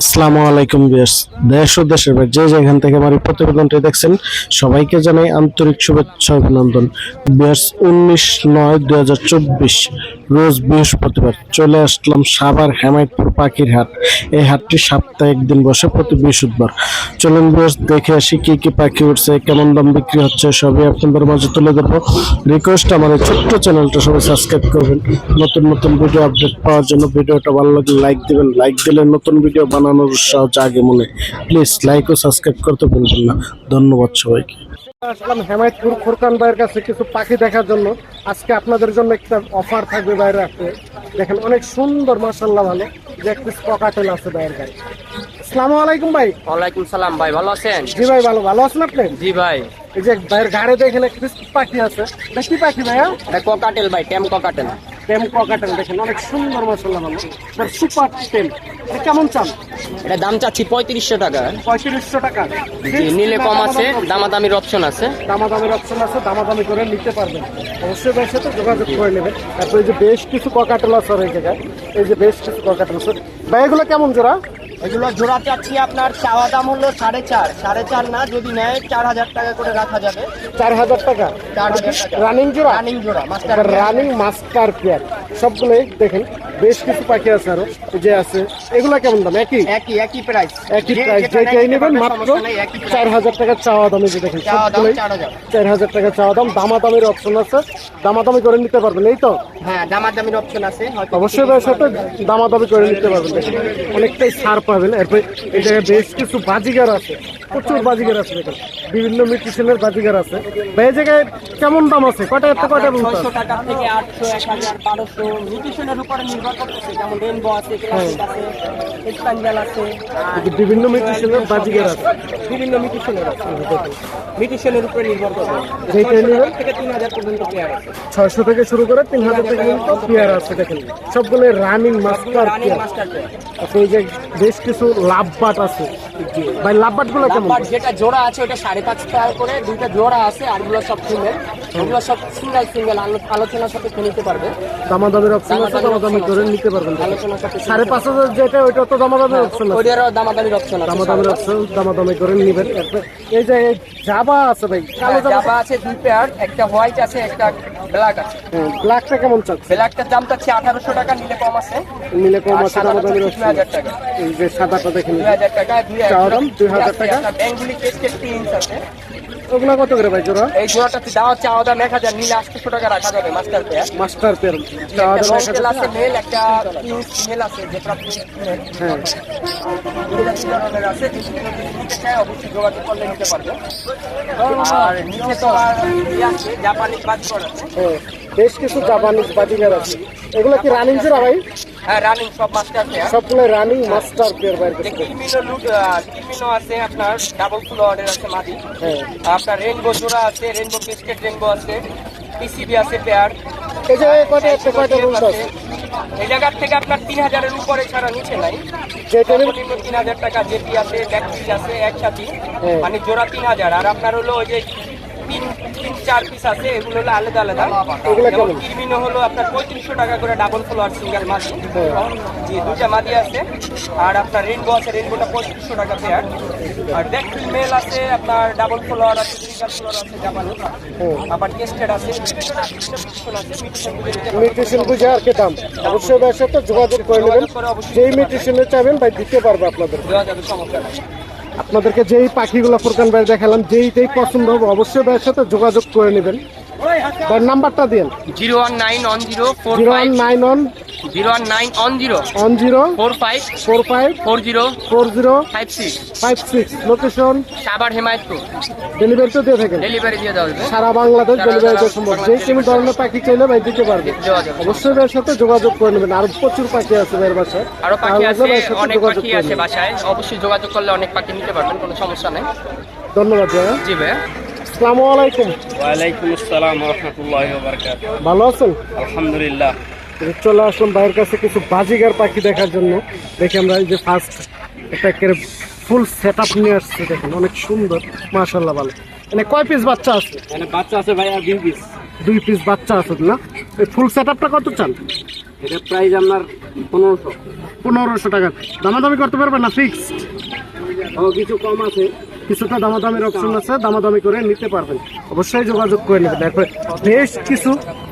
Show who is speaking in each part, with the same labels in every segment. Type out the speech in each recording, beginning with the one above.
Speaker 1: আসসালামু আলাইকুম বিয়ার্স দেশ ও দেশের বাইরে যে যেখান থেকে আমার প্রতিবেদনটি দেখছেন, সবাইকে জানাই আন্তরিক শুভেচ্ছা অভিনন্দন। বিয়ার্স উনিশ নয় দু রোজ বৃহস্পতিবার চলে আসলাম সাভার হেমায়তপুর পাখির হাট। এই হাটটি সপ্তাহে একদিন বসে প্রতি বৃহস্পতিবার। চলুন বিয়ার্স দেখে আসি কি কি পাখি উঠছে, কেমন দাম বিক্রি হচ্ছে, সবই আপনাদের মাঝে তুলে ধরবো। রিকোয়েস্ট আমার এই ছোট্ট চ্যানেলটা সবাই সাবস্ক্রাইব করবেন। নতুন নতুন ভিডিও আপডেট পাওয়ার জন্য ভিডিওটা ভালো লাগলে লাইক দিবেন। লাইক দিলে নতুন ভিডিও বানানোর উৎসাহ জাগে মনে। প্লিজ লাইক ও সাবস্ক্রাইব করতে ভুলবেন না। ধন্যবাদ সবাইকে। আসলাম হেমায়তপুর খোরকান ভাইয়ের কাছে কিছু পাখি দেখার জন্য। আজকে আপনাদের জন্য একটা অফার থাকবে বাইরে আসতে দেখেন, অনেক সুন্দর মাসাল্লাহ ভালো। যে একটি স্পকাটেল আছে ভাইয়ের গায়ে আসসালামু আলাইকুম ভাই।
Speaker 2: ওয়ালাইকুম সালাম ভাই ভালো আছেন?
Speaker 1: জি ভাই ভালো। ভালো আছেন আপনি?
Speaker 2: জি ভাই।
Speaker 1: এই যে ভাইয়ের গাড়ি দেখেন একটি পাখি আছে। এটা কি পাখি ভাইয়া?
Speaker 2: এটা ককাটেল ভাই টেম ককাটেল
Speaker 1: টেম ককাটেল দেখেন অনেক সুন্দর মাসাল্লাহ ভালো। সুপার টেম। এটা কেমন চান?
Speaker 2: এটা দাম চাচ্ছি পঁয়ত্রিশশো টাকা।
Speaker 1: পঁয়ত্রিশশো টাকা।
Speaker 2: জি নিলে কম আছে দামাদামির অপশন আছে।
Speaker 1: দামাদামের অপশন আছে দামাদামি করে নিতে পারবেন। অবশ্যই ভাইয়ের সাথে যোগাযোগ করে নেবেন। তারপর যে বেশ কিছু ককাটেল আছে এই জায়গায়। এই যে বেশ কিছু ককাটেল আছে। ভাই এগুলো কেমন জোড়া?
Speaker 2: এগুলো জোড়া চাচ্ছি আপনার চাওয়া দাম হলো সাড়ে চার। সাড়ে চার না যদি নেয় চার হাজার টাকা করে রাখা যাবে।
Speaker 1: চার হাজার টাকা? রানিং জোড়া?
Speaker 2: রানিং জোড়া মাস্টার
Speaker 1: রানিং মাস্টার পেয়ার সবগুলোই দেখেন বেশ কিছু পাখি আছে আরও যে আছে এগুলো কেমন দাম? একই?
Speaker 2: একই একই প্রাইস
Speaker 1: একই প্রাইস যেটাই নেবেন মাত্র চার হাজার টাকা চাওয়া দামে যে দেখেন সবগুলোই
Speaker 2: চার হাজার।
Speaker 1: টাকা চাওয়া দাম দামাদামের অপশন আছে। দামাদামি করে নিতে পারবেন এই তো?
Speaker 2: হ্যাঁ দামাদামির অপশন আছে হয়তো
Speaker 1: অবশ্যই ভাইয়ের সাথে দামাদামি করে নিতে পারবেন অনেকটাই ছাড় পাবেন এরপর এই জায়গায় বেশ কিছু বাজিগার আছে প্রচুর বাজিগার আছে দেখেন। বিভিন্ন মিউটিশনের বাজিগার আছে। এই জায়গায় কেমন দাম আছে? কয়টা একটা কয়টা বলতে
Speaker 2: বারোশো মিউটিশনের উপরে নির্ভর করতেছে যেমন রেনবো আছে ক্লাসিক আছে এক্সপাঞ্জাল আছে।
Speaker 1: বিভিন্ন মিউটিশনের বাজিগার আছে।
Speaker 2: বিভিন্ন মিউটিশনের আছে। মিউটিশনের উপরে নির্ভর থেকে তিন হাজার পর্যন্ত পেয়ার আছে।
Speaker 1: ছয়শো থেকে শুরু করে তিন হাজার পর্যন্ত পেয়ার আছে দেখেন। সবগুলো running master
Speaker 2: running master pair
Speaker 1: আছে এই যে বেশ কিছু লাভবাট আছে। ভাই লাভবাটগুলো কেমন
Speaker 2: যেটা জোড়া আছে ওটা সাড়ে পাঁচ টাকা করে। দুইটা জোড়া আছে আরগুলো সব ফিমেল ওগুলো সব সিঙ্গেল সিঙ্গেল আলোচনার সাথে নিতে পারবে।
Speaker 1: দামাদামের অপশন আছে দামাদামি করে নিতে পারবেন।
Speaker 2: আলোচনার সাথে
Speaker 1: সাড়ে পাঁচ হাজার যেটা ওইটা তো দামাদামের অপশন আছে।
Speaker 2: ওইটারও দামাদামির অপশন আছে
Speaker 1: দামাদামের অপশন দামাদামি করে নিবেন। এই যে জাবা আছে ভাই কালো জাবা
Speaker 2: জাবা আছে দুই পেয়ার একটা হোয়াইট আছে একটা ব্ল্যাক আছে।
Speaker 1: ব্ল্যাকটা কেমন চাচ্ছে
Speaker 2: ব্ল্যাকটার দাম চাচ্ছে আঠারোশো টাকা নিলে কম আছে।
Speaker 1: নিলে কম আছে
Speaker 2: সাদাটা দুই হাজার টাকা।
Speaker 1: এই যে সাদাটা দেখে
Speaker 2: দুই হাজার টাকা দুই
Speaker 1: হাজার দাম 2000 টাকা।
Speaker 2: বেঙ্গুলি টেস্টের তিন আছে।
Speaker 1: ওগুলা কত করে ভাই জোড়া?
Speaker 2: এই জোড়াটা দাও চাওয়া দাম এক হাজার নিলে আটশোশো টাকা রাখা যাবে মাস্টার পেয়ার
Speaker 1: মাস্টার পেয়ার দাম হাজার
Speaker 2: আছে মেল একটা পিঙ্ক আছে যেটা
Speaker 1: হ্যাঁ
Speaker 2: আছে অবশ্যই যোগাযোগ করলে নিতে পারবে আর নিচে তো ইয়ে আছে জাপানি আছে।
Speaker 1: হ্যাঁ, বেশ কিছু জাপানিজ বাজিগার আছে। এগুলো কি রানিং জোড়া ভাই?
Speaker 2: হ্যাঁ রানিং সব মাস্টার পেয়ার
Speaker 1: সবগুলো রানিং মাস্টার পেয়ার বাইর করতে
Speaker 2: কিমিনো লুট কিমিনো আছে আপনার ডাবল ফ্লোয়ারের আছে মাদি।
Speaker 1: হ্যাঁ।
Speaker 2: আপনার রেনবো জোড়া আছে রেনবো বিস্কেট রেনবো আছে পিসিবি আছে পেয়ার
Speaker 1: এই যে কয়টা একটা কয়টা রুলস আছে?
Speaker 2: এই জায়গার থেকে আপনার তিন হাজারের উপরে ছাড়া নিচে নাই। সর্বনিম্ন তিন হাজার টাকা জেপি আছে ব্যাটারি আছে একসাথে।
Speaker 1: হ্যাঁ।
Speaker 2: মানে জোড়া তিন হাজার। আর আপনার হলো ওই যে তিন তিন চার পিস আছে এগুলো হলো আলাদা আলাদা। যেমন
Speaker 1: কেমন?
Speaker 2: হলো আপনার পঁয়ত্রিশশো টাকা করে ডাবল ফ্লোয়ার সিঙ্গেল মাদি। জি দুইটা মাদি আছে। আর আপনার রেনবো আছে রেনবোটা পঁয়ত্রিশশো টাকা পেয়ার আর মেল আছে আপনার ডাবল ফ্লোয়ার আছে সিঙ্গেল ফ্লোয়ার আছে জাপানি। আবার টেস্টেড আছে মিউটেশন মিউটেশন বুঝে
Speaker 1: আর কি দাম? অবশ্যই সাথে যোগাযোগ করে নেবেন। যেই মিউট্রিশনে চাইবেন ভাই দিতে পারবে আপনাদের
Speaker 2: দেওয়া যাবে সমস্যা নেই।
Speaker 1: আপনাদেরকে যেই পাখিগুলো ফুরকান ভাই দেখালাম যেইটাই পছন্দ হবে অবশ্যই ভাইয়ের সাথে যোগাযোগ করে নেবেন। নাম্বারটা দিন
Speaker 2: zero one nine one zero
Speaker 1: zero one nine one
Speaker 2: zero one nine one zero.
Speaker 1: One zero
Speaker 2: four five
Speaker 1: four five
Speaker 2: four zero
Speaker 1: four zero
Speaker 2: five six.
Speaker 1: Five six. Location
Speaker 2: Savar Hemayetpur.
Speaker 1: Delivery তো দিয়ে থাকেন।
Speaker 2: Delivery দিয়ে দেওয়া হবে
Speaker 1: সারা Bangladesh delivery দেওয়া সম্ভব। যে কোনো ধরনের পাখি চাইলে ভাই দিতে পারবে। অবশ্যই ভাইয়ের সাথে যোগাযোগ করে নেবেন। আর প্রচুর পাখি আছে ভাইয়ের বাসায়।
Speaker 2: আরও পাখি আছে অনেক পাখি আছে বাসায়। অবশ্যই যোগাযোগ করলে অনেক পাখি নিতে পারবেন কোনো সমস্যা নেই।
Speaker 1: ধন্যবাদ ভাইয়া।
Speaker 2: জি ভাইয়া।
Speaker 1: আসসালামু আলাইকুম।
Speaker 3: ওয়ালাইকুম আসসালাম রহমতুল্লাহ বারকাত
Speaker 1: ভালো আছেন?
Speaker 3: আলহামদুলিল্লাহ।
Speaker 1: চলে আসলাম ভাইয়ের কাছে কিছু বাজিগার পাখি দেখার জন্য। দেখি আমরা এই যে ফার্স্ট একটা ফুল সেট আপ নিয়ে আসছে দেখেন অনেক সুন্দর মাশাল্লাহ ভালো। মানে কয় পিস বাচ্চা আছে?
Speaker 3: মানে বাচ্চা আছে ভাই আর দুই পিস
Speaker 1: দুই পিস বাচ্চা আছে না? এই ফুল সেট আপটা কত চান?
Speaker 2: এটা প্রাইস আপনার পনেরোশো।
Speaker 1: পনেরোশো টাকা। দামাদামি করতে পারবেন না ফিক্সড
Speaker 2: ও কিছু কম আছে।
Speaker 1: কিছুটা দামাদামির অপশন আছে দামাদামি করে নিতে পারবেন। অবশ্যই যোগাযোগ করে নেবেন। দেখবেন বেশ কিছু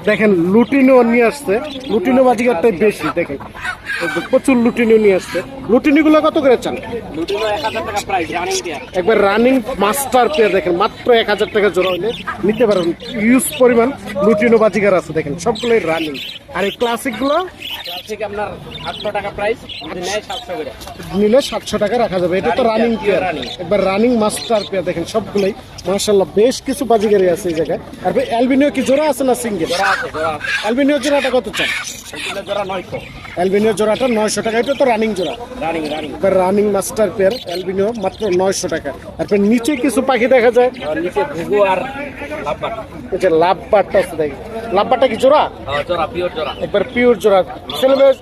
Speaker 1: দেখেন লুটিনও নিয়ে আসছে। লুটিনো বাজিকারটাই বেশি দেখেন। প্রচুর লুটিনো নিয়ে আসছে। লুটিনিগুলো কত করে চান? একবার রানিং মাস্টার পেয়ার দেখেন মাত্র এক হাজার টাকা জোড়া হলে নিতে পারবেন ইউজ পরিমাণ লুটিনো বাজিকার আছে দেখেন সবগুলোই রানিং আর এই ক্লাসিকগুলো নিলে সাতশো টাকা রাখা যাবে। এটা তো রানিং পেয়ার একবার রানিং মাস্টার পেয়ার দেখেন সবগুলোই। মার্শাল্লাহ বেশ কিছু বাজিগারি আছে এই জায়গায়। আর অ্যালবিনিও কি জোড়া আছে না সিঙ্গেল অ্যালবিনিও জোড়াটা কত চান? অ্যালবিনিও জোড়াটা নয়শো টাকা। এটা তো রানিং জোড়া। এবার রানিং মাস্টার পেয়ার অ্যালবিনিও মাত্র নয়শো টাকা। তারপর নিচে কিছু পাখি দেখা যায়।
Speaker 2: নিচে ঘুঘু আর লাভবার
Speaker 1: এই যে লাভ বারটা আছে দেখেন। লাভ বারটা কি জোড়া?
Speaker 2: জোড়া
Speaker 1: একবার পিওর জোড়া। ছেলে মেয়ে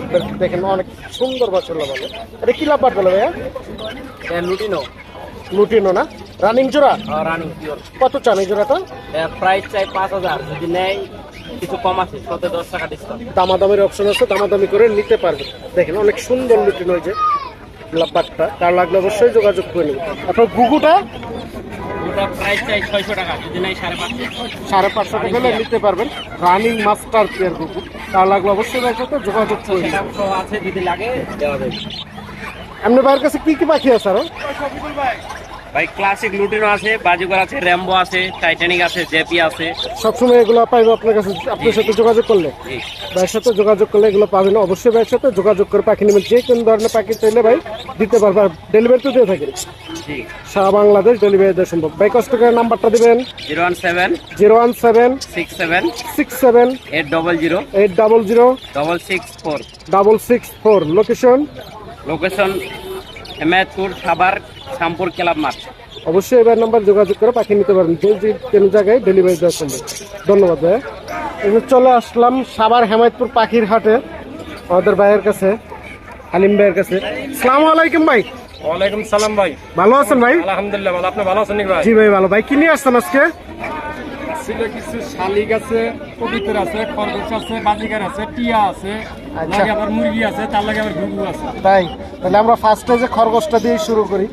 Speaker 1: একবার দেখেন অনেক সুন্দর বাচ্চা লাভ হবে এটা কি লাভ বার বলে ভাইয়া?
Speaker 2: এটা লুটিনো।
Speaker 1: লুটিনো না? রানিং জোড়া?
Speaker 2: রানিং পিওর
Speaker 1: কত চান এই জোড়াটা?
Speaker 2: প্রাইস চাই পাঁচ হাজার। যদি নেয় কিছু কম আছে সতে দশ টাকা ডিসকাউন্ট
Speaker 1: দামাদামির অপশন আছে দামাদামি করে নিতে পারবেন দেখেন অনেক সুন্দর লুটিন হয়েছে লাভবারটা তার লাগলে অবশ্যই যোগাযোগ করে নেবেন। আপনার গুগুটা
Speaker 2: ওটা ছয়শো টাকা সাড়ে পাঁচশো।
Speaker 1: টাকা হলে নিতে পারবেন। রানিং মাস্টার পেয়ার গুগু তার লাগলে অবশ্যই ভাইয়ের সাথে যোগাযোগ করে নেবেন। ভাইয়ের কাছে কি কি পাখি আছে আরও?
Speaker 3: ভাই ক্লাসিক লুটিনো আছে বাজিগর আছে র্যাম্বো আছে টাইটানিক আছে জেপি আছে।
Speaker 1: সবসময় এগুলো পাইবো আপনার কাছে আপনার সাথে যোগাযোগ করলে। ভাইয়ের সাথে যোগাযোগ করলে এগুলো পাবেন অবশ্যই ভাইয়ের সাথে যোগাযোগ করে পাখি নেবেন। যে কোনো ধরনের পাখি চাইলে ভাই দিতে পারবে ডেলিভারি তো দিয়ে থাকেন।
Speaker 3: জি।
Speaker 1: সারা বাংলাদেশ ডেলিভারি দেওয়া সম্ভব। ভাই কষ্ট করে নাম্বারটা দিবেন।
Speaker 3: Zero one seven
Speaker 1: zero one seven
Speaker 3: six seven
Speaker 1: six seven
Speaker 3: eight double zero
Speaker 1: eight double zero
Speaker 3: double six four.
Speaker 1: Double six four. Location
Speaker 3: location Hemayetpur Savar Shyampur club মাঠ।
Speaker 1: অবশ্যই এবার নাম্বার যোগাযোগ করে পাখি নিতে পারেন। যে যে কোনো জায়গায় ডেলিভারি দেওয়া সম্ভব ধন্যবাদ ভাইয়া। এবার চলে আসলাম সাবার হেমায়তপুর পাখির হাটে। আমাদের ভাইয়ের কাছে হালিম ভাইয়ের কাছে। সালাম আলাইকুম ভাই।
Speaker 4: ওয়ালাইকুম সালাম ভাই।
Speaker 1: ভালো আছেন ভাই?
Speaker 4: আলহামদুলিল্লাহ ভালো। আপনি ভালো আছেন নাকি ভাই?
Speaker 1: জি ভাই ভালো। ভাই কি নিয়ে আসছেন আজকে?
Speaker 4: ছিল কিছু শালিক আছে কবিতর আছে খরগোশ আছে বাজিকার আছে টিয়া আছে
Speaker 1: আচ্ছা।
Speaker 4: লাগে আবার মুরগি আছে তার লাগে আবার ঘুঘু আছে।
Speaker 1: তাই? তাহলে আমরা ফার্স্টে যে খরগোশটা দিয়ে শুরু করি।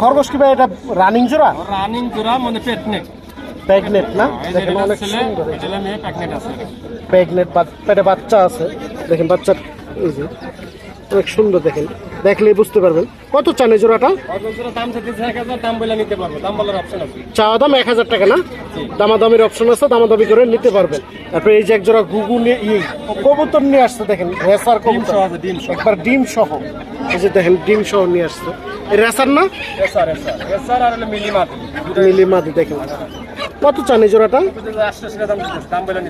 Speaker 1: খরগোশ কি ভাই এটা রানিং জোড়া?
Speaker 4: রানিং জোড়া মানে
Speaker 1: প্যাগনেট না? দেখেন অনেক সুন্দর। পেটে বাচ্চা আছে। দেখেন বাচ্চার এই যে অনেক সুন্দর দেখেন। দেখলে বুঝতে পারবেন। কত চান এই জোড়াটা?
Speaker 4: খরগোশের দাম এক হাজার দাম
Speaker 1: চাওয়া দাম এক টাকা না? দামাদামির অপশন আছে দামাদামি করে নিতে পারবেন। তারপরে এই যে এক জোড়া গুগু নিয়ে ই কবুতর নিয়ে আসছে দেখেন রেসার কবুতর। একবার ডিম সহ। এই যে দেখেন ডিম সহ নিয়ে আসছে। রেসার না?
Speaker 4: এসার এসার এসার আর হলো মিলি মাটি
Speaker 1: মিলি মাদি দেখেন। কত চান এই জোড়াটা?
Speaker 4: দাম দাম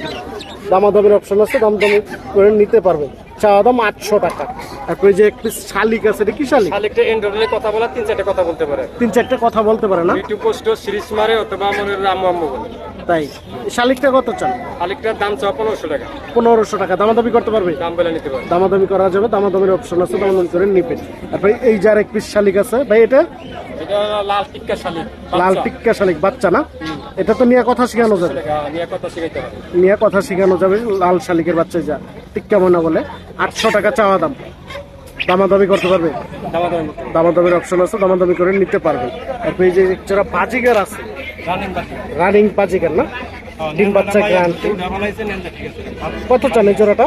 Speaker 1: দামাদামির অপশন আছে দামাদামি করে নিতে পারবেন। চাওয়া দাম আটশো টাকা। তারপরে যে একটি শালিক আছে এটা কি শালিক?
Speaker 4: শালিকটা এন্ড্রয়েডে কথা বলা তিন চারটে কথা বলতে পারে।
Speaker 1: তিন চারটে কথা বলতে পারে না?
Speaker 4: ইউটিউব পোস্ট সিরিজ মারে অথবা আমার রামু আম্মু বলে।
Speaker 1: তাই। শালিকটা কত চান?
Speaker 4: শালিকটার দাম চাওয়া পনেরোশো টাকা।
Speaker 1: পনেরোশো টাকা। দামাদামি করতে পারবে?
Speaker 4: দাম বলে নিতে পারব।
Speaker 1: দামাদামি করা যাবে দামাদামির অপশন আছে দামাদামি করে নিবেন তারপরে এই যার এক পিস শালিক আছে ভাই এটা?
Speaker 4: এটা লাল টিক্কা শালিক
Speaker 1: লাল টিক্কা শালিক বাচ্চা না? এটা তো নিয়ে কথা শেখানো যাবে।
Speaker 4: হবে।
Speaker 1: নিয়ে কথা শেখানো যাবে লাল শালিকের বাচ্চা যা। টিক্কা মনে বলে? আটশো টাকা চাওয়া দাম। দামাদামি করতে পারবে?
Speaker 4: দামা দামি
Speaker 1: দামাদামির অপশন আছে দামাদামি করে নিতে পারবে। এই যে যারা বাজিগার আছে
Speaker 4: রানিং
Speaker 1: রানিং না? ডিম বাচ্চা গ্রান্টি কত চান এই জোড়াটা?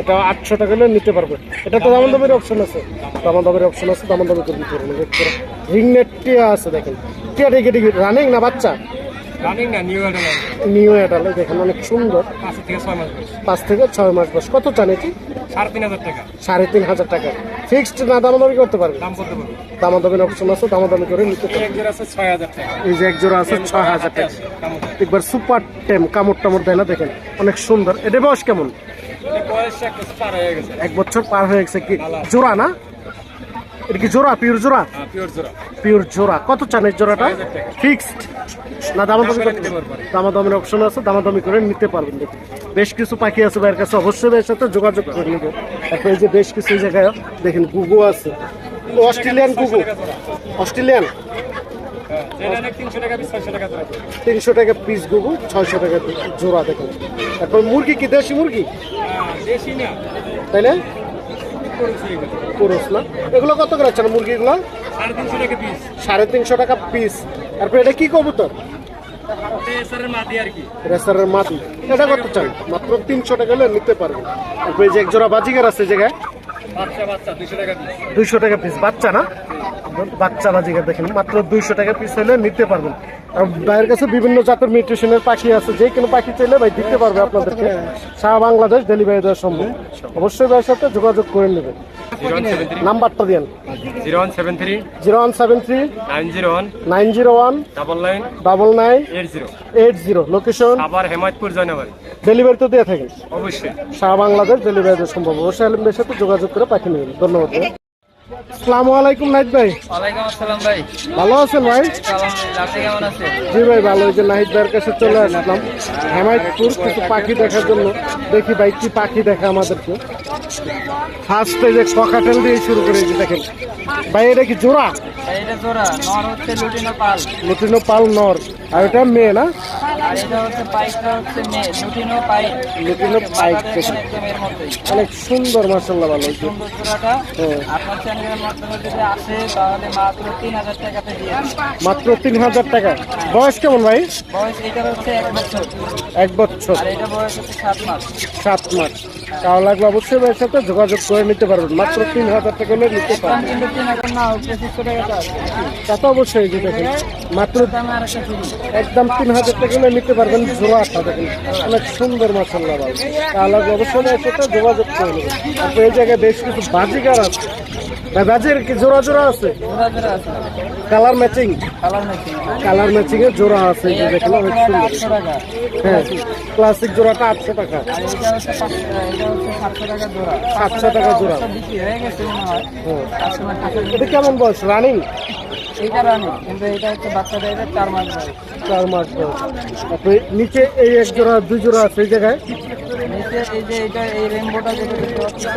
Speaker 1: এটা আটশো টাকা হলে নিতে পারবে। এটা তো দামান দামের অপশন আছে। দামান দামের অপশন আছে দামান দামে করে দিতে পারবেন রিং নেট টিয়া আছে দেখেন। টিয়া টিকে টিকে রানিং না বাচ্চা?
Speaker 4: রানিং না নিউ
Speaker 1: এটালে দেখেন অনেক সুন্দর।
Speaker 4: পাঁচ থেকে ছয় মাস বয়স।
Speaker 1: পাঁচ থেকে ছয় মাস বয়স। কত চান এটি?
Speaker 4: সাড়ে তিন হাজার টাকা।
Speaker 1: সাড়ে তিন হাজার টাকা। ফিক্সড না দামাদামি করতে পারবে
Speaker 4: দাম করতে পারব।
Speaker 1: অপশন আছে দামাদামি করে নিতে পারবে
Speaker 4: এক জোড়া আছে ছয় হাজার টাকা।
Speaker 1: এই যে এক জোড়া আছে ছয় হাজার টাকা। একবার সুপার টেম কামড় টামড় দেয় না দেখেন। অনেক সুন্দর। এটা বয়স কেমন?
Speaker 4: হয়ে
Speaker 1: এক বছর পার হয়ে গেছে কি? জোড়া না? এটা কি জোড়া? পিওর জোড়া?
Speaker 4: হ্যাঁ পিওর জোড়া।
Speaker 1: কত চান এই জোড়াটা? ফিক্সড না দামাদামি দামাদামির অপশন আছে দামাদামি করে নিতে পারবেন। বেশ কিছু পাখি আছে ভাইয়ের কাছে। অবশ্যই ভাইয়ের সাথে যোগাযোগ করে নেবে। তারপরে এই যে বেশ কিছু জায়গায় দেখেন গুগু আছে। অস্ট্রেলিয়ান গুগু অস্ট্রেলিয়ান?
Speaker 4: তিনশো টাকা পিস ছয়শো টাকা ধরে
Speaker 1: তিনশো টাকা পিস গুগু ছয়শো টাকা জোড়া দেখুন। তারপর মুরগি কি দেশি মুরগি? তাই না? পুরুষ না? এগুলো কত করে আছেন মুরগিগুলো?
Speaker 4: সাড়ে তিনশো টাকা পিস
Speaker 1: তারপর এটা কি কবুতর? রেসারের মাটি। এটা কত চাই? মাত্র তিনশো টাকা হলে নিতে পারবেন। তারপরে যে একজোড়া বাজিগার আছে জায়গায়? দুইশো টাকা পিস বাচ্চা না? বাচ্চা বাজিগার দেখেন মাত্র দুইশো টাকা পিস হলে নিতে পারবেন। আর ভাইয়ের কাছে বিভিন্ন জাতের মিউট্রিশনের পাখি আছে যে কোনো পাখি চাইলে ভাই দিতে পারবে আপনাদেরকে। সারা বাংলাদেশ ডেলিভারি দেওয়া সম্ভব। অবশ্যই ভাইয়ের সাথে যোগাযোগ করে নেবেন। নাম্বারটা দিন
Speaker 4: zero one seven three
Speaker 1: zero one seven three
Speaker 4: nine zero one
Speaker 1: nine zero one
Speaker 4: double nine
Speaker 1: double nine
Speaker 4: eight zero
Speaker 1: eight zero location
Speaker 4: আবার হেমায়তপুর জয়নগর।
Speaker 1: ডেলিভারি তো দিয়ে থাকেন।
Speaker 4: অবশ্যই।
Speaker 1: সারা বাংলাদেশ ডেলিভারি দেওয়া সম্ভব। অবশ্যই আলমদের সাথে যোগাযোগ করে পাখি নেবেন। ধন্যবাদ। আসসালামু আলাইকুম নাইট ভাই।
Speaker 5: ওয়ালাইকুম আসসালাম ভাই।
Speaker 1: ভালো আছেন ভাই?
Speaker 5: আলহামদুলিল্লাহ আপনি কেমন আছেন?
Speaker 1: জি ভাই ভালো। ওই যে নাহিদ ভাইয়ের কাছে চলে আসলাম। হেমায়তপুর কিছু পাখি দেখার জন্য। দেখি ভাই কি পাখি দেখা আমাদেরকে? ফার্স্টে যে ককাটেল দিয়ে শুরু করে যে দেখেন। ভাই এটা কি জোড়া?
Speaker 5: এটা জোড়া। নর হচ্ছে লুটিনো পাল।
Speaker 1: লুটিনো পাল নর। আর এটা মেয়ে না?
Speaker 5: আর এটা হচ্ছে পাইকটা হচ্ছে মেয়ে। লুটিনো পাইক
Speaker 1: লুটিনো পাইক
Speaker 5: বাংলাদেশের একদম এর মতোই
Speaker 1: অনেক সুন্দর মাসাল্লাহ ভালো।
Speaker 5: সুন্দর জোড়াটা।
Speaker 1: হ্যাঁ।
Speaker 5: আপনার চ্যানেলের মাধ্যমে যদি আসে তাহলে মাত্র তিন হাজার টাকাতে দিয়ে
Speaker 1: মাত্র তিন হাজার টাকা। বয়স কেমন ভাই?
Speaker 5: বয়স এটার হচ্ছে এক বছর।
Speaker 1: এক বছর।
Speaker 5: আর এটা বয়স হচ্ছে সাত মাস।
Speaker 1: সাত মাস। তাও লাগলে অবশ্যই ভাইয়ের সাথে যোগাযোগ করে নিতে পারবেন। মাত্র তিন হাজার টাকা হলে নিতে পারবেন।
Speaker 5: কিন্তু তিন হাজার না পঁচিশশো টাকা
Speaker 1: তা তো অবশ্যই দেখেন মাত্র
Speaker 5: ফ্রি
Speaker 1: একদম তিন হাজার টাকা হলে নিতে পারবেন জোড়া আটটা দেখেন। অনেক সুন্দর মাসাল্লাহ ভাই। তা লাগলে অবশ্যই ভাইয়ের সাথে যোগাযোগ করে নেবেন। তারপর এই জায়গায় বেশ কিছু বাজিকার আছে। বাজির কি জোড়া জোড়া আছে? কালার ম্যাচিং
Speaker 5: কালার
Speaker 1: ম্যাচিং এর জোড়া আছে হ্যাঁ ক্লাসিক জোড়াটা আটশো টাকা।
Speaker 5: সাতশো টাকা জোড়া। হয়ে।
Speaker 1: এটা কেমন বয়স? রানিং
Speaker 5: চার মাস
Speaker 1: চার মাস নিচে এই এক জোড়া, দুই জোড়া আছে এই জায়গায়?
Speaker 5: এই যে এটা এই রেনবোটা যেটা দেখতে পাচ্ছেন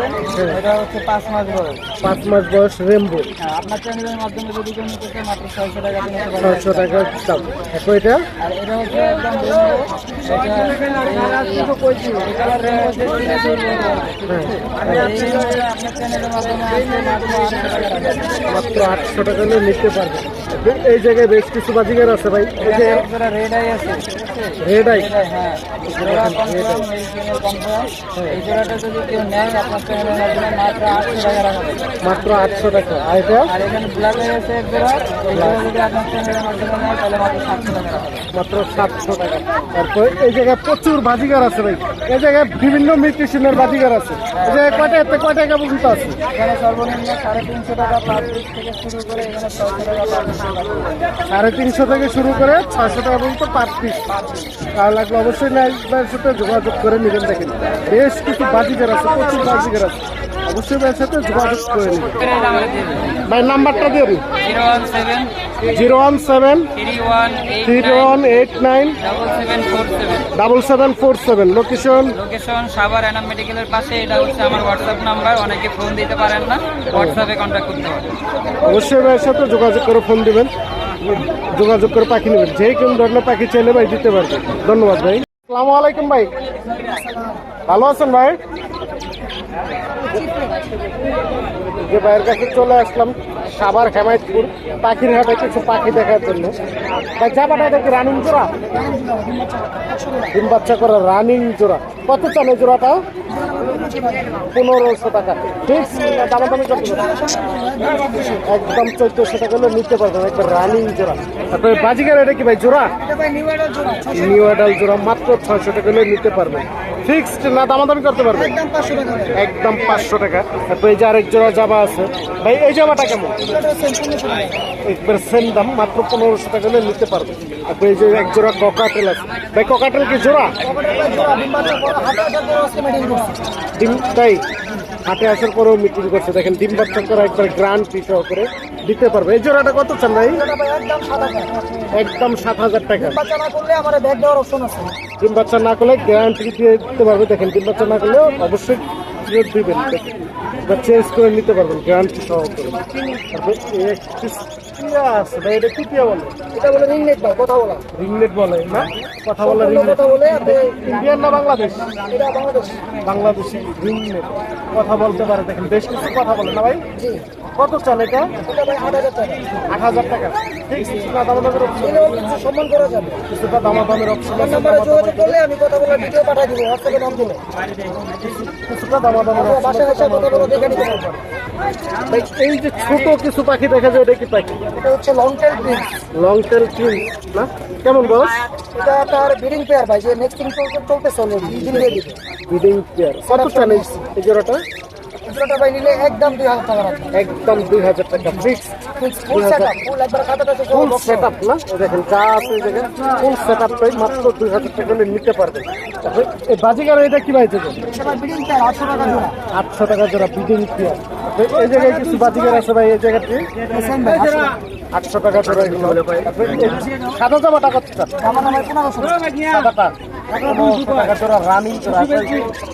Speaker 5: এটা হচ্ছে পাঁচ মাস বয়স।
Speaker 1: পাঁচ মাস বয়স রেমবো
Speaker 5: হ্যাঁ, আপনার চ্যানেলের মাধ্যমে যদি কেউ নিতে চায় মাত্র ছয়শো টাকা নিতে পারবেন।
Speaker 1: ছয়শো টাকা দাম। তারপর এটা?
Speaker 5: আর এটা হচ্ছে একদম মাত্র আটশো টাকা
Speaker 1: নিতে পারবে এই জায়গায় বেশ কিছু বাজিগার আছে ভাই।
Speaker 5: রেড আই আছে হ্যাঁ এই মাত্র আটশো টাকা।
Speaker 1: মাত্র আটশো টাকা
Speaker 5: মাত্র সাতশো টাকা।
Speaker 1: এই জায়গায় প্রচুর বাজিগার আছে ভাই। এই জায়গায় বিভিন্ন মিউট্রিশনের বাজিগার আছে। এই জায়গায় কয়টা কয় টাকা পর্যন্ত আছে?
Speaker 5: সর্বনিম্ন সাড়ে তিনশো টাকা থেকে শুরু করে এখানে
Speaker 1: সাড়ে তিনশো থেকে শুরু করে ছয়শো টাকা পর্যন্ত পার পিস তার লাগলে অবশ্যই নাইটের সাথে যোগাযোগ করে নেবেন দেখেন। বেশ কিছু বাজিকার আছে, প্রচুর বাজিকার আছে। ভাইয়ের সাথে যোগাযোগ করে ভাই, নাম্বারটা দিন।
Speaker 5: Zero one seven three one eight
Speaker 1: nine,
Speaker 5: double seven four seven.
Speaker 1: Location?
Speaker 5: Location Savar মেডিকেলের পাশে এটা হচ্ছে আমার হোয়াটসঅ্যাপ নাম্বার অনেকে ফোন দিতে পারেন না হোয়াটসঅ্যাপে কন্ট্যাক্ট করতে পারেন
Speaker 1: অবশ্যই ভাইয়ের সাথে যোগাযোগ করে ফোন দিবেন। যোগাযোগ করে পাখি নেবেন। যে কোন ধরনের পাখি চাইলে ভাই দিতে পারবে। ধন্যবাদ ভাই। আসসালামু আলাইকুম ভাই। ভালো আছেন ভাই? যে ভাইয়ের কাছে চলে আসলাম সাবার হেমায়তপুর পাখির হাটে কিছু পাখি দেখার জন্য। ভাই জামাটা এটা কি রানিং জোড়া? ডিম বাচ্চা করা রানিং জোড়া। কত এই জোড়াটা? পনেরোশো টাকা। ঠিক করতে পারবেন? একদম চোদ্দশো টাকা হলে নিতে পারবেন একটা রানিং জোড়া। তারপরে বাজিকার এটা কি ভাই, জোড়া? নিউ অ্যাডাল জোড়া। মাত্র ছয়শো টাকা হলে নিতে পারবেন। ফিক্সড না দামাদামি করতে পারবে? একদম পাঁচশো টাকা। তারপরে এই যে আরেক জোড়া জামা আছে। ভাই এই জামাটা কেমন? একবার সেম দাম মাত্র পনেরোশো টাকা হলে নিতে পারবে। তারপর এই যে এক জোড়া ককাটেল আছে। ভাই ককাটেল কি জোড়া? ডিম তাই? হাটে আসার পরেও মিটিং করছে। দেখেন ডিম বাচ্চা করে একবার গ্রান্ট ফি করে দিতে পারবে। এই জোড়াটা কত চান ভাই? একদম সাত হাজার টাকা। ডিম বাচ্চা না করলে গ্রান্ট দিয়ে দিতে পারবে। দেখেন ডিম বাচ্চা না করলে অবশ্যই ফেরত দিবেন। বা চেঞ্জ করে নিতে পারবেন গ্রান্ট সহকারে। তারপর ভাই এটা কি বলে।
Speaker 6: এটা বলে রিংনেট ভাই কথা বলা।
Speaker 1: রিংনেট বলে না? কথা বলে
Speaker 6: সম্পূর্ণ
Speaker 1: রিংনেট
Speaker 6: কথা বলে
Speaker 1: ইন্ডিয়ান না বাংলাদেশ?
Speaker 6: এটা বাংলাদেশ।
Speaker 1: বাংলাদেশি রিংনেট কথা বলতে পারে দেখেন বেশ কিছু কথা বলে না ভাই?
Speaker 6: জি।
Speaker 1: কত চান এটা?
Speaker 6: আট হাজার টাকা।
Speaker 1: আট হাজার টাকা ঠিক কিছুটা দামাদামের অপশন
Speaker 6: সম্মান করা যাবে।
Speaker 1: কিছুটা দামাদামের অপশন
Speaker 6: নাম্বারে যোগাযোগ করলে আমি কথা বলে ভিডিও পাঠিয়ে দিব হোয়াটসঅ্যাপে নাম দিলে
Speaker 1: কিছুটা দামাদামের
Speaker 6: আপনারা বাসায় এসে কথা বলে দেখে নিতে পারবেন।
Speaker 1: এই যে ছোট কিছু পাখি দেখা যায় এটা কি পাখি?
Speaker 6: এটা হচ্ছে long tail prince
Speaker 1: long tail king না? কেমন বস
Speaker 6: এটা আপনার ব্রিডিং পেয়ার ভাই যে নেক্সট দিন চলতে দিয়ে দিবে
Speaker 1: বিডিং পেয়ার কত চান এই এই জোড়াটা
Speaker 6: ভাই নিলে একদম দুই হাজার টাকা
Speaker 1: একদম দুই হাজার টাকা ফিক্স
Speaker 6: ফুল সেট ফুল একবার খাতাটা
Speaker 1: ফুল সেট না? দেখেন যা আছে এই ফুল সেট আপটাই মাত্র দুই হাজার টাকা হলে নিতে পারবেন। এই বাজিগার এটা কি পাইছে
Speaker 6: সেটা আটশো টাকা জোড়া।
Speaker 1: আটশো টাকা জোড়া বিডিং পেয়ার এই জায়গায় কিছু বাজিগার আছে ভাই এই জায়গাটি
Speaker 6: সেম আটশো
Speaker 1: টাকা। জোড়া এগুলো। সাদা জামাটা কত
Speaker 6: পনেরোশো
Speaker 1: সাদাটা? টাকা রানিং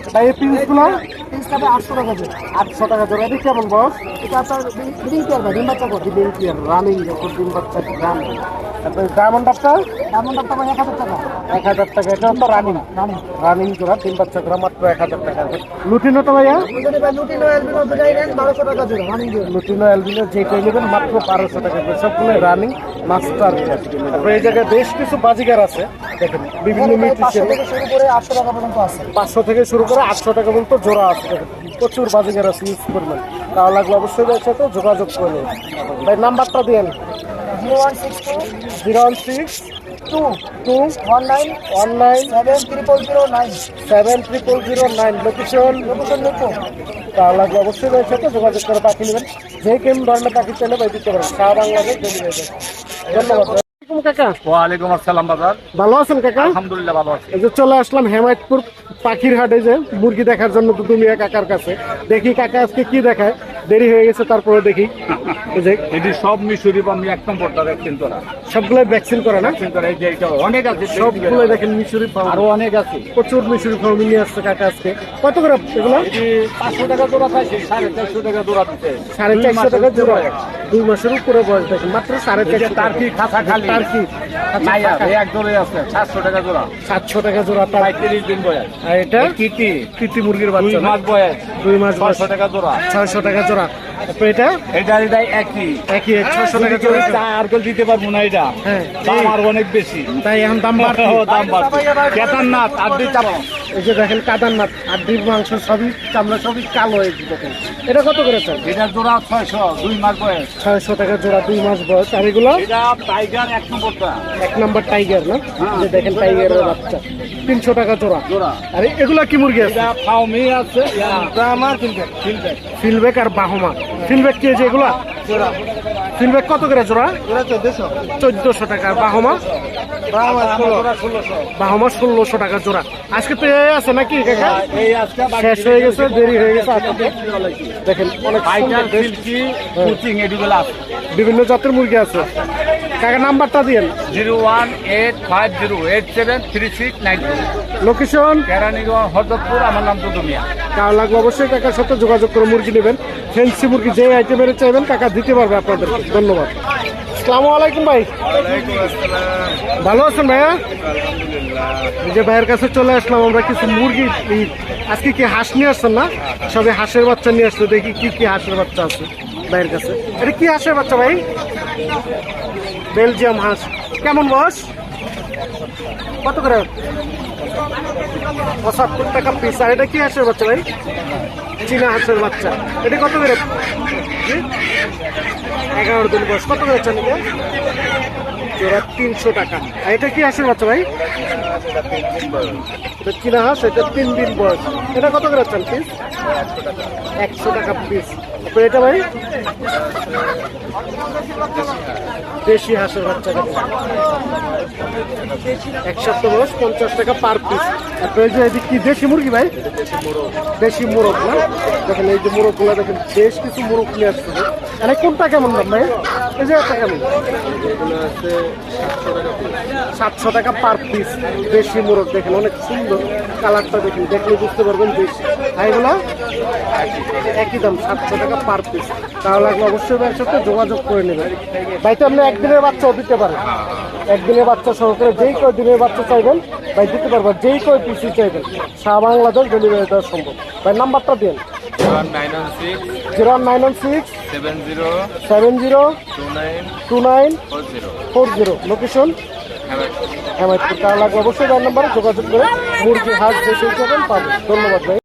Speaker 1: ভাই এই পিসগুলো
Speaker 6: পিস খাবে আটশো টাকা জোড়া
Speaker 1: আটশো টাকা জোড়া এটা কেমন বস
Speaker 6: এটা আপনার ব্রিডিং পেয়ার ভাই ডিম বাচ্চা
Speaker 1: ডিম পেয়ার রানিং ডিম বাচ্চা রান ডায়মন্ড আপটা
Speaker 6: ডায়মন্ড একটা এক হাজার টাকা।
Speaker 1: এক হাজার টাকা এটা তো রানিং
Speaker 6: রানিং
Speaker 1: রানিং জোড়া ডিম বাচ্চা জোড়া মাত্র এক হাজার টাকা। লুটিনোটা ভাইয়া?
Speaker 6: লুটিনো এলবিনো দুটাই নেন বারোশো টাকা জোড়া রানিং জোড়া।
Speaker 1: লুটিনো অ্যালবিনো যেটাই নেবেন মাত্র বারোশো টাকা করে সবগুলো রানিং মাস্টার তারপরে এই জায়গায় বেশ কিছু বাজিগার আছে। দেখেন বিভিন্ন
Speaker 6: পাঁচশো শুরু করে আটশো টাকা পর্যন্ত আছে।
Speaker 1: পাঁচশো থেকে শুরু করে আটশো টাকা পর্যন্ত জোড়া আছে। দেখেন প্রচুর বাজিগার আছে ইউজ করবেন তাও লাগলে অবশ্যই সাথে যোগাযোগ করে ভাই নাম্বারটা দিন
Speaker 6: one six two
Speaker 1: zero one six
Speaker 6: two
Speaker 1: two
Speaker 6: one
Speaker 1: অবশ্যই রয়েছে, তো যোগাযোগ করে পাখি নেবেন। যে কেমন ধরনের পাখি চাইলে ভাই দিতে পারেন সারা বাংলাদেশ ধন্যবাদ। আসসালামু কাকা।
Speaker 7: ওয়ালাইকুম আসসালাম বাজার।
Speaker 1: ভালো আছেন কাকা?
Speaker 7: আলহামদুলিল্লাহ ভালো আছি।
Speaker 1: এই যে চলে আসলাম হেমায়তপুর পাখির হাটে যে মুরগি দেখার জন্য দুদুমিয়া কাকার কাছে। দেখি কাকা আজকে কি দেখায়? দেরি হয়ে গেছে তারপরে দেখি। এই
Speaker 7: এটি সব মিশরি বা আমি এক নম্বরটা ভ্যাকসিন করা।
Speaker 1: সবগুলো ভ্যাকসিন করে না?
Speaker 7: এই যে এটা অনেক আছে
Speaker 1: সবগুলো। দেখেন মিশরি ফার্ম
Speaker 7: আরও অনেক আছে।
Speaker 1: প্রচুর মিশরি ফার্ম নিয়ে আসছে কাকা আজকে। কত করে এগুলো?
Speaker 7: পাঁচশো টাকা জোড়া পাইছি সাড়ে চারশো টাকা জোড়া দিতে।
Speaker 1: সাড়ে চারশো টাকা জোড়া। দুই মাসের উপরে বয়স দেখেন মাত্র সাড়ে চারশো
Speaker 7: টার্কি খাতা খালি?
Speaker 1: টার্কি
Speaker 7: নাই আর এই এক জোড়ে আছে সাতশো টাকা জোড়া।
Speaker 1: সাতশো টাকা জোড়া তার
Speaker 7: পঁয়ত্রিশ দিন বয়স।
Speaker 1: আর এটা?
Speaker 7: কিটি
Speaker 1: কৃতি মুরগির বাচ্চা?
Speaker 7: মাস বয়স।
Speaker 1: দুই মাস বয়স।
Speaker 7: ছয়শো টাকা জোড়া।
Speaker 1: ছয়শো টাকা জোড়া। তারপর এটা?
Speaker 7: এটা এটা একই।
Speaker 1: একই ছয়শো টাকা
Speaker 7: আর কেউ দিতে পারব না এটা।
Speaker 1: হ্যাঁ।
Speaker 7: দাম আর অনেক বেশি।
Speaker 1: তাই এখন দাম বাড়ছে।
Speaker 7: ও, দাম বাড়ছে। কেদারনাথ আর দুই চাপ
Speaker 1: এই যে দেখেন কাদারনাথ আর মাংস সবই চামড়া সবই কালো এই দেখেন। এটা কত করে চান
Speaker 7: এটা জোড়া ছয়শো দুই মাস বয়স।
Speaker 1: ছয়শো টাকা জোড়া দুই মাস বয়স। আর এগুলো?
Speaker 7: এটা টাইগার এক নম্বরটা।
Speaker 1: এক নাম্বার টাইগার না?
Speaker 7: হ্যাঁ।
Speaker 1: যে দেখেন টাইগারের বাচ্চা। তিনশো টাকা জোড়া।
Speaker 7: জোড়া।
Speaker 1: আর এগুলো কি মুরগি আছে?
Speaker 7: ফাউমি আছে। আমার
Speaker 1: আর বাহমা। ফিলবেক কি আছে এগুলা?
Speaker 7: জোড়া।
Speaker 1: কত করে জোড়া?
Speaker 7: চোদ্দশো।
Speaker 1: টাকা। বাহমা? বাহমা ষোলোশো টাকা জোড়া। আজকে তো এই আছে নাকি
Speaker 7: আজকে
Speaker 1: শেষ হয়ে গেছে দেরি হয়ে গেছে আজকে দেখেন
Speaker 7: আছে।
Speaker 1: বিভিন্ন জাতের মুরগি আছে। কাকা নাম্বারটা দিয়েন।
Speaker 7: Zero one eight five zero eight seven three six nine
Speaker 1: location
Speaker 7: Keraniganj Hordopur আমার নাম দুদুমিয়া
Speaker 1: কার লাগলে? অবশ্যই কাকার সাথে যোগাযোগ করে মুরগি নেবেন। ফেন্সি মুরগি যে আইটেমের চাইবেন, কাকা দিতে পারবে আপনাদের ধন্যবাদ। আসসালামু আলাইকুম ভাই। ভালো আছেন ভাইয়া? যে ভাইয়ের কাছে চলে আসলাম আমরা কিছু মুরগি আজকে কি হাঁস নিয়ে আসছেন না? সবে হাঁসের বাচ্চা নিয়ে আসছে দেখি কি কি হাঁসের বাচ্চা আছে ভাইয়ের কাছে। এটা কি হাঁসের বাচ্চা ভাই? বেলজিয়াম হাঁস। কেমন বয়স? কত করে? পঁচাত্তর টাকা পিস আর এটা কি হাঁসের বাচ্চা ভাই? চীনা হাঁসের বাচ্চা। এটা কত করে? এগারো দিন বয়স। কত করে চান তিনশো টাকা। আর এটা কি হাঁসের বাচ্চা ভাই? এটা চীনা হাঁস, এটা তিন দিন বয়স। এটা কত করে চান পিস একশো টাকা পিস এটা ভাই? দেশি হাঁসের বাচ্চা এক সপ্তাহ বয়স পঞ্চাশ টাকা পার পিস এই যে এদিক কি দেশি মুরগি ভাই? দেশি মোরগ। না? দেখেন এই যে মোরগগুলা দেখেন বেশ কিছু মোরগ নিয়ে আসছে। এখানে কোনটা কেমন দাম ভাই? এই যে একটা কেমন? সাতশো টাকা পার পিস দেশি মোরগ দেখেন অনেক সুন্দর। কালারটা দেখেন দেখলে বুঝতে পারবেন দেশি। আর এগুলো? একই দাম। সাতশো টাকা পার পিস তাহলে লাগলে অবশ্যই ভাইয়ের সাথে যোগাযোগ করে নেবেন। ভাই তো আপনি একদিনের বাচ্চাও দিতে পারেন। একদিনের বাচ্চা সহকারে যেই কয় দিনের বাচ্চা চাইবেন ভাই দিতে পারবেন যেই কয় পিসই চাইবেন সারা বাংলাদেশ ডেলিভারি দেওয়া সম্ভব। ভাই নাম্বারটা দেন। Zero nine one six
Speaker 4: seven zero
Speaker 1: seven zero
Speaker 4: two nine four zero.
Speaker 1: Four zero. Location? Hemayetpur তাহলে অবশ্যই ভাই নাম্বারে যোগাযোগ করে মুরগি হাঁস যে সেই পাবেন। ধন্যবাদ ভাই।